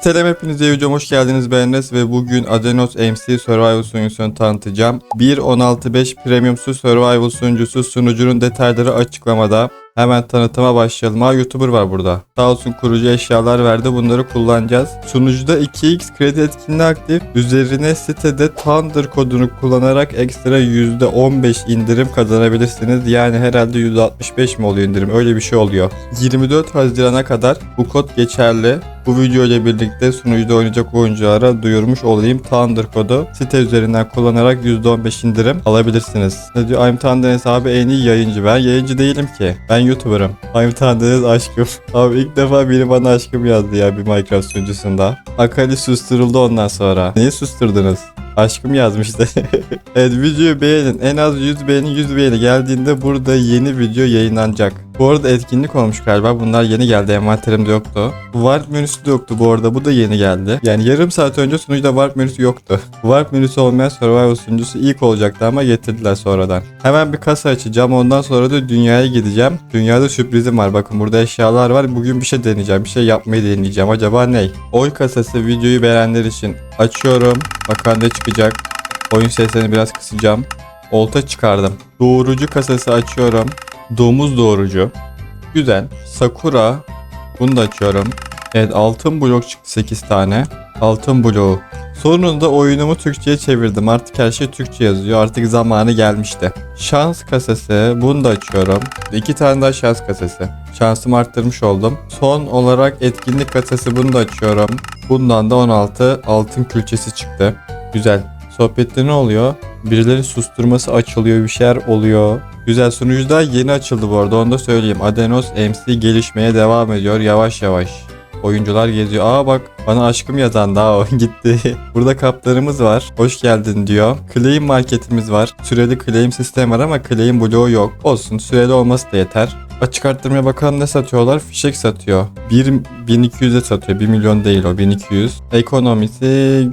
Selam hepinize videoma hoş geldiniz ben ve bugün Adenos MC Survival sunucusunu tanıtacağım. 1.16.5 Premiumsu Survival sunucusu sunucunun detayları açıklamada. Hemen tanıtıma başlayalım. Ha YouTuber var burada. Sağ olsun kurucu eşyalar verdi bunları kullanacağız. Sunucuda 2x kredi etkinliği aktif. Üzerine sitede Thunder kodunu kullanarak ekstra %15 indirim kazanabilirsiniz. Yani herhalde %65 mi oluyor indirim öyle bir şey oluyor. 24 Haziran'a kadar bu kod geçerli. Bu video ile birlikte sunucuda oynayacak oyunculara duyurmuş olayım. Thunder kodu site üzerinden kullanarak %15 indirim alabilirsiniz. Ne diyor? I'm Thunder hesabı en iyi yayıncı. Ben yayıncı değilim ki. Ben YouTuber'ım. I'm Thunder'ız aşkım. Abi ilk defa biri bana aşkım yazdı ya bir Minecraft sunucusunda. Akali susturuldu ondan sonra. Neyi susturdunuz? Aşkım yazmıştı. evet videoyu beğenin. En az 100 beğeni 100 beğeni geldiğinde burada yeni video yayınlanacak. Bu arada etkinlik olmuş galiba. Bunlar yeni geldi. Envanterimde yoktu. Warp menüsü de yoktu bu arada. Bu da yeni geldi. Yani yarım saat önce sunucuda Warp menüsü yoktu. Warp menüsü olmayan Survival sunucusu ilk olacaktı ama getirdiler sonradan. Hemen bir kasa açacağım. Ondan sonra da dünyaya gideceğim. Dünyada sürprizim var. Bakın burada eşyalar var. Bugün bir şey deneyeceğim. Bir şey yapmayı deneyeceğim. Acaba ne? Oy kasası videoyu beğenenler için açıyorum. Bakalım ne çıkacak. Oyun seslerini biraz kısacağım. Olta çıkardım. Doğurucu kasası açıyorum. Domuz doğurucu. Güzel. Sakura. Bunu da açıyorum. Evet altın blok çıktı 8 tane. Altın bloğu. Sonunda oyunumu Türkçe'ye çevirdim. Artık her şey Türkçe yazıyor. Artık zamanı gelmişti. Şans kasası. Bunu da açıyorum. İki tane daha şans kasası. Şansımı arttırmış oldum. Son olarak etkinlik kasası. Bunu da açıyorum. Bundan da 16 altın külçesi çıktı. Güzel. Sohbette ne oluyor? Birileri susturması açılıyor, bir şeyler oluyor. Güzel sunucu yeni açıldı bu arada onu da söyleyeyim. Adenos MC gelişmeye devam ediyor yavaş yavaş. Oyuncular geziyor. Aa bak bana aşkım yazan daha o gitti. Burada kaplarımız var. Hoş geldin diyor. Claim marketimiz var. Süreli claim sistem var ama claim bloğu yok. Olsun süreli olması da yeter. Açık arttırmaya bakalım ne satıyorlar? Fişek satıyor. 1 1200'e satıyor. 1 milyon değil o 1200. Ekonomisi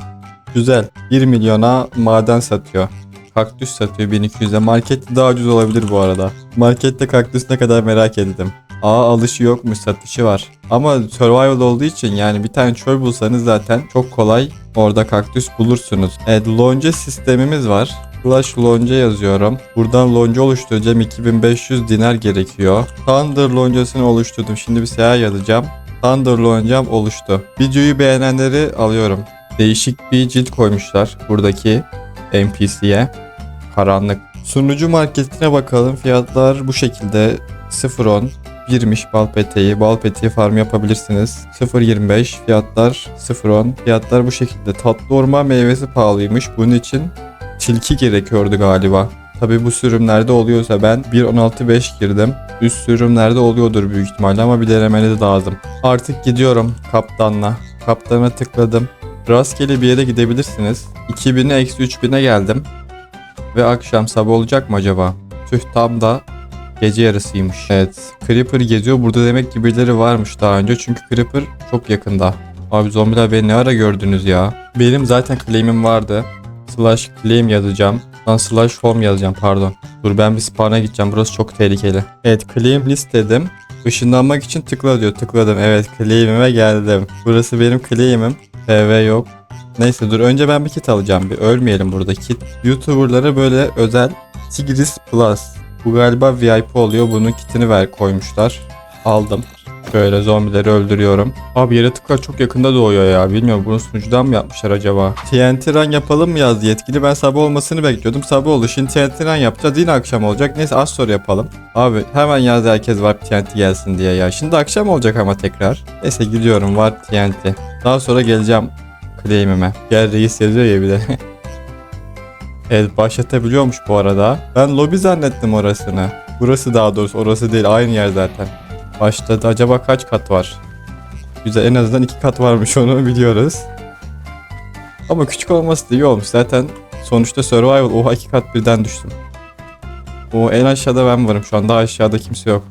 güzel. 1 milyona maden satıyor. Kaktüs satıyor 1200'e. Markette daha ucuz olabilir bu arada. Markette kaktüs ne kadar merak ettim. Aa alışı yokmuş satışı var. Ama survival olduğu için yani bir tane çöl bulsanız zaten çok kolay orada kaktüs bulursunuz. Evet lonca sistemimiz var. Flash lonca yazıyorum. Buradan lonca oluşturacağım. 2500 dinar gerekiyor. Thunder loncasını oluşturdum. Şimdi bir seyahat yazacağım. Thunder loncam oluştu. Videoyu beğenenleri alıyorum. Değişik bir cilt koymuşlar buradaki NPC'ye. Karanlık. Sunucu marketine bakalım. Fiyatlar bu şekilde 0.10 girmiş bal peteği. Bal peteği farm yapabilirsiniz. 0.25 fiyatlar 0.10 fiyatlar bu şekilde. Tatlı orman meyvesi pahalıymış. Bunun için tilki gerekiyordu galiba. Tabi bu sürümlerde oluyorsa ben 1.16.5 girdim. Üst sürümlerde oluyordur büyük ihtimalle ama bir denemeniz lazım. Artık gidiyorum kaptanla. Kaptana tıkladım. Rastgele bir yere gidebilirsiniz. 2000'e eksi 3000'e geldim. Ve akşam sabah olacak mı acaba? Tüh tam da gece yarısıymış. Evet. Creeper geziyor. Burada demek ki birileri varmış daha önce. Çünkü Creeper çok yakında. Abi zombiler beni ne ara gördünüz ya? Benim zaten claim'im vardı. Slash claim yazacağım. Lan slash home yazacağım pardon. Dur ben bir spawn'a gideceğim. Burası çok tehlikeli. Evet claim list dedim. Işınlanmak için tıkla diyor. Tıkladım. Evet claim'ime geldim. Burası benim claim'im. PV yok. Neyse dur önce ben bir kit alacağım. Bir ölmeyelim burada kit. YouTuber'lara böyle özel Tigris Plus. Bu galiba VIP oluyor. Bunun kitini ver koymuşlar. Aldım. Şöyle zombileri öldürüyorum. Abi yaratıklar çok yakında doğuyor ya. Bilmiyorum bunu sunucudan mı yapmışlar acaba? TNT run yapalım mı yazdı yetkili. Ben sabah olmasını bekliyordum. Sabah oldu. Şimdi TNT run yapacağız. Yine akşam olacak. Neyse az sonra yapalım. Abi hemen yazdı herkes var TNT gelsin diye ya. Şimdi akşam olacak ama tekrar. Neyse gidiyorum var TNT. Daha sonra geleceğim claim'ime. Gel reis yazıyor ya bir de. evet başlatabiliyormuş bu arada. Ben lobi zannettim orasını. Burası daha doğrusu orası değil aynı yer zaten. Başladı. Acaba kaç kat var? Güzel en azından iki kat varmış onu biliyoruz. Ama küçük olması da iyi olmuş. Zaten sonuçta survival oha iki kat birden düştüm. O en aşağıda ben varım şu an. Daha aşağıda kimse yok.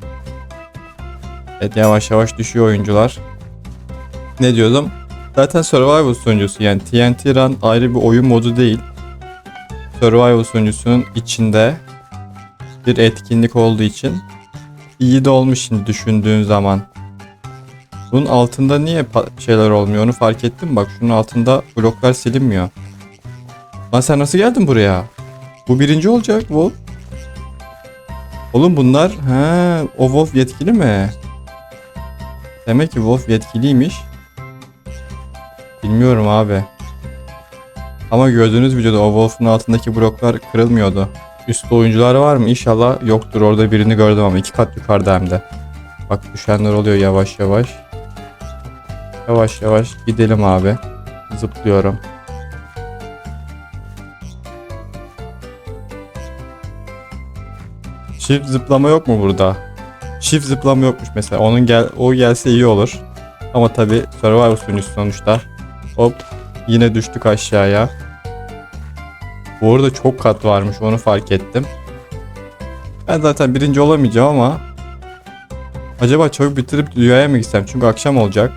Evet yavaş yavaş düşüyor oyuncular. Ne diyordum? Zaten survival sunucusu yani TNT Run ayrı bir oyun modu değil. Survival sunucusunun içinde bir etkinlik olduğu için iyi de olmuş şimdi düşündüğün zaman. Bunun altında niye şeyler olmuyor onu fark ettim? Bak şunun altında bloklar silinmiyor. Lan sen nasıl geldin buraya? Bu birinci olacak Wolf. Oğlum bunlar he o Wolf yetkili mi? Demek ki Wolf yetkiliymiş. Bilmiyorum abi. Ama gördüğünüz videoda o Wolf'un altındaki bloklar kırılmıyordu. Üstte oyuncular var mı? İnşallah yoktur. Orada birini gördüm ama iki kat yukarıda hem de. Bak düşenler oluyor yavaş yavaş. Yavaş yavaş gidelim abi. Zıplıyorum. Çift zıplama yok mu burada? Çift zıplama yokmuş mesela. Onun gel o gelse iyi olur. Ama tabi Survivor sunucusu sonuçta. Hop yine düştük aşağıya. Bu arada çok kat varmış onu fark ettim. Ben zaten birinci olamayacağım ama acaba çabuk bitirip dünyaya mı gitsem? Çünkü akşam olacak.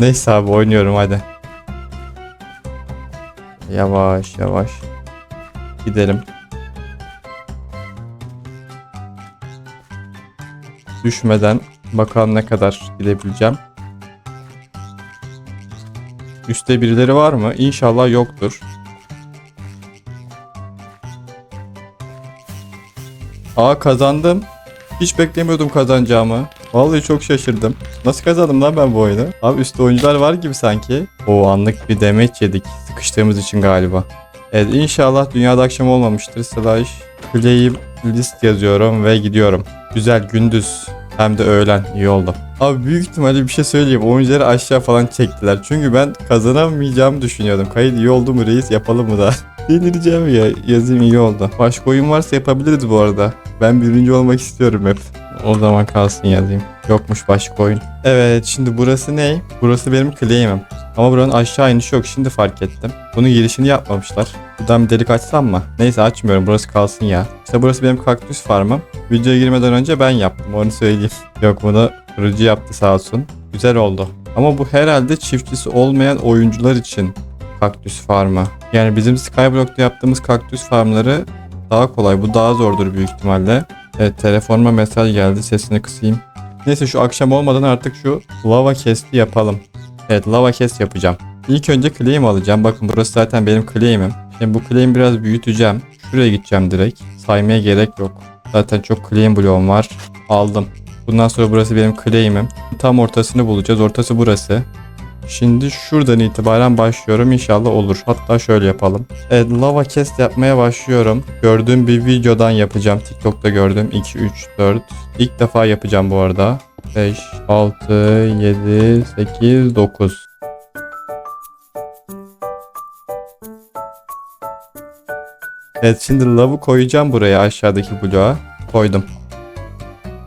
Neyse abi oynuyorum hadi. Yavaş yavaş. Gidelim. Düşmeden bakalım ne kadar gidebileceğim. Üste birileri var mı? İnşallah yoktur. Aa kazandım. Hiç beklemiyordum kazanacağımı. Vallahi çok şaşırdım. Nasıl kazandım lan ben bu oyunu? Abi üstte oyuncular var gibi sanki. O anlık bir demeç yedik. Sıkıştığımız için galiba. Evet inşallah dünyada akşam olmamıştır. Slash play list yazıyorum ve gidiyorum. Güzel gündüz hem de öğlen iyi oldu. Abi büyük ihtimalle bir şey söyleyeyim. Oyuncuları aşağı falan çektiler. Çünkü ben kazanamayacağımı düşünüyordum. Kayıt iyi oldu mu reis yapalım mı da? Delireceğim ya. Yazayım iyi oldu. Başka oyun varsa yapabiliriz bu arada. Ben birinci olmak istiyorum hep. O zaman kalsın yazayım. Yokmuş başka oyun. Evet şimdi burası ne? Burası benim claim'im. Ama buranın aşağı inişi yok şimdi fark ettim. Bunun girişini yapmamışlar. Buradan bir delik açsam mı? Neyse açmıyorum burası kalsın ya. İşte burası benim kaktüs farmım. Videoya girmeden önce ben yaptım onu söyleyeyim. yok bunu kurucu yaptı sağ olsun. Güzel oldu. Ama bu herhalde çiftçisi olmayan oyuncular için kaktüs farmı. Yani bizim Skyblock'ta yaptığımız kaktüs farmları daha kolay. Bu daha zordur büyük ihtimalle. Evet telefonuma mesaj geldi. Sesini kısayım. Neyse şu akşam olmadan artık şu lava kesti yapalım. Evet lava kes yapacağım. İlk önce claim alacağım. Bakın burası zaten benim claim'im. Şimdi bu claim biraz büyüteceğim. Şuraya gideceğim direkt. Saymaya gerek yok. Zaten çok claim bloğum var. Aldım. Bundan sonra burası benim claim'im. Tam ortasını bulacağız. Ortası burası. Şimdi şuradan itibaren başlıyorum. İnşallah olur. Hatta şöyle yapalım. Evet lava kest yapmaya başlıyorum. Gördüğüm bir videodan yapacağım. TikTok'ta gördüm. 2, 3, 4. İlk defa yapacağım bu arada. 5, 6, 7, 8, 9. Evet şimdi lavı koyacağım buraya aşağıdaki bloğa. Koydum.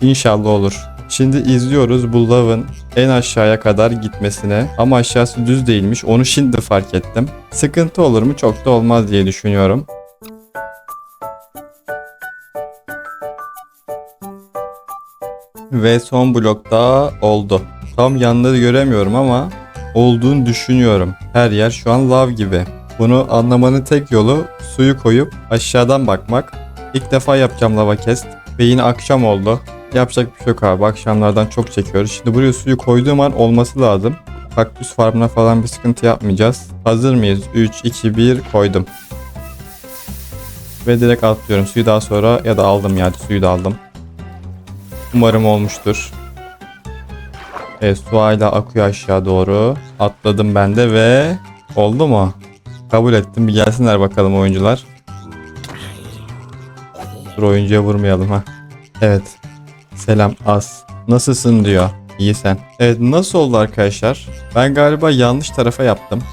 İnşallah olur. Şimdi izliyoruz bu lavın en aşağıya kadar gitmesine. Ama aşağısı düz değilmiş. Onu şimdi fark ettim. Sıkıntı olur mu? Çok da olmaz diye düşünüyorum. Ve son blokta oldu. Tam yanları göremiyorum ama olduğunu düşünüyorum. Her yer şu an lav gibi. Bunu anlamanın tek yolu suyu koyup aşağıdan bakmak. İlk defa yapacağım lava kest ve yine akşam oldu. Yapacak bir şey yok abi. Akşamlardan çok çekiyoruz. Şimdi buraya suyu koyduğum an olması lazım. Kaktüs farmına falan bir sıkıntı yapmayacağız. Hazır mıyız? 3, 2, 1 koydum. Ve direkt atlıyorum. Suyu daha sonra ya da aldım yani suyu da aldım. Umarım olmuştur. Evet su hala akıyor aşağı doğru. Atladım ben de ve oldu mu? Kabul ettim. Bir gelsinler bakalım oyuncular. Dur oyuncuya vurmayalım ha. Evet. Selam az. Nasılsın diyor. İyi sen. Evet nasıl oldu arkadaşlar? Ben galiba yanlış tarafa yaptım.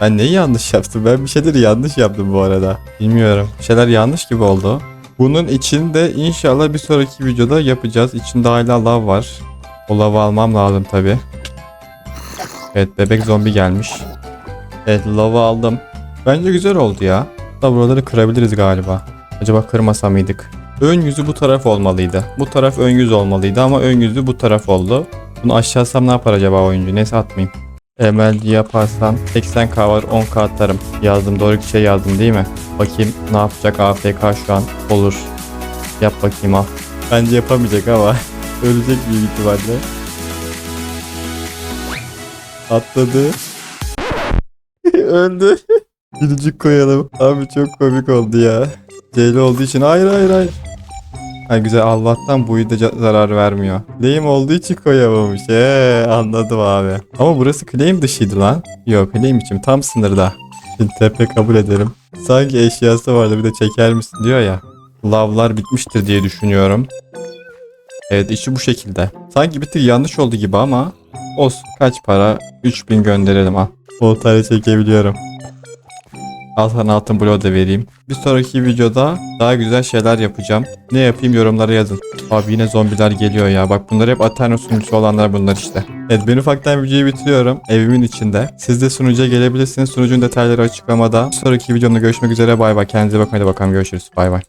Ben neyi yanlış yaptım? Ben bir şeyleri yanlış yaptım bu arada. Bilmiyorum. Bir şeyler yanlış gibi oldu. Bunun içinde inşallah bir sonraki videoda yapacağız. İçinde hala lav var. O lavı almam lazım tabi. Evet bebek zombi gelmiş. Evet lavı aldım. Bence güzel oldu ya. Da buraları kırabiliriz galiba. Acaba kırmasa mıydık? Ön yüzü bu taraf olmalıydı. Bu taraf ön yüz olmalıydı ama ön yüzü bu taraf oldu. Bunu aşağısam ne yapar acaba oyuncu? Neyse atmayayım. MLG yaparsam 80k var 10k atarım. Yazdım doğru bir şey yazdım değil mi? Bakayım ne yapacak AFK şu an. Olur. Yap bakayım al. Bence yapamayacak ama ölecek büyük ihtimalle. Atladı. Öldü. Gülücük koyalım. Abi çok komik oldu ya. Ceyli olduğu için hayır hayır hayır. Ha güzel Allah'tan buyu da zarar vermiyor. Claim olduğu için koyamamış. Ee, anladım abi. Ama burası claim dışıydı lan. Yok claim için tam sınırda. Şimdi tepe kabul edelim. Sanki eşyası vardı bir de çeker misin diyor ya. Lavlar bitmiştir diye düşünüyorum. Evet işi bu şekilde. Sanki bir tık yanlış oldu gibi ama olsun. Kaç para? 3000 gönderelim al. O tane çekebiliyorum. Al altın bloğu da vereyim. Bir sonraki videoda daha güzel şeyler yapacağım. Ne yapayım yorumlara yazın. Abi yine zombiler geliyor ya. Bak bunlar hep Aterno sunucusu olanlar bunlar işte. Evet ben ufaktan videoyu bitiriyorum. Evimin içinde. Siz de sunucuya gelebilirsiniz. Sunucunun detayları açıklamada. Bir sonraki videomda görüşmek üzere. Bay bay. Kendinize bakın. Hadi bakalım görüşürüz. Bay bay.